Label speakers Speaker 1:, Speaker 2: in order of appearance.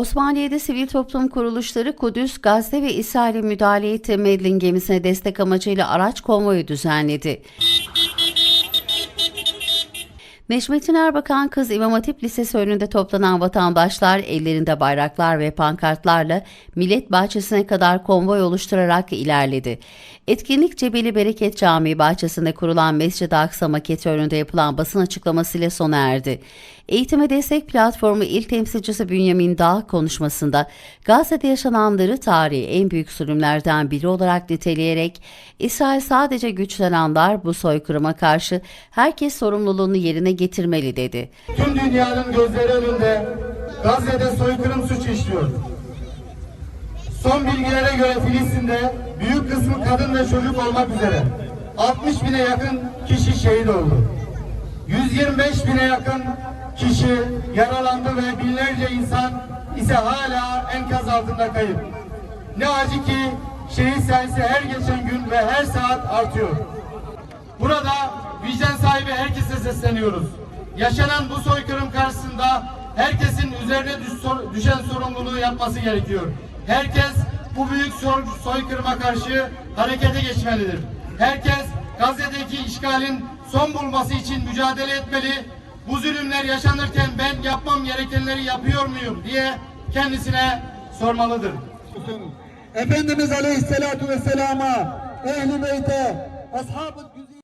Speaker 1: Osmaniye'de sivil toplum kuruluşları Kudüs, Gazze ve İsrail'e müdahale etti. Medlin gemisine destek amacıyla araç konvoyu düzenledi. Necmettin Erbakan Kız İmam Hatip Lisesi önünde toplanan vatandaşlar ellerinde bayraklar ve pankartlarla Millet Bahçesi'ne kadar konvoy oluşturarak ilerledi. Etkinlik Cebeli Bereket Camii bahçesinde kurulan Mescid-i Aksa maketi önünde yapılan basın açıklamasıyla sona erdi. Eğitime Destek Platformu İl Temsilcisi Bünyamin Dağ konuşmasında Gazze'de yaşananları tarihi en büyük zulümlerden biri olarak niteleyerek İsrail sadece güçten anlar bu soykırıma karşı herkes sorumluluğunu yerine getirmeli dedi.
Speaker 2: Tüm dünyanın gözleri önünde Gazze'de soykırım suç işliyor. Son bilgilere göre Filistin'de büyük kısmı kadın ve çocuk olmak üzere 60 bine yakın kişi şehit oldu. 125 bine yakın kişi yaralandı ve binlerce insan ise hala enkaz altında kayıp. Ne acı ki şehit sayısı her geçen gün ve her saat artıyor. Burada vicdan sahibi herkese sesleniyoruz. Yaşanan bu soykırım karşısında herkesin üzerine düşen sorumluluğu yapması gerekiyor. Herkes bu büyük sor- soykırıma karşı harekete geçmelidir. Herkes Gazze'deki işgalin son bulması için mücadele etmeli. Bu zulümler yaşanırken ben yapmam gerekenleri yapıyor muyum diye kendisine sormalıdır.
Speaker 3: Efendimiz Aleyhisselatu Vesselam'a, Ehli Beyt'e, Güzide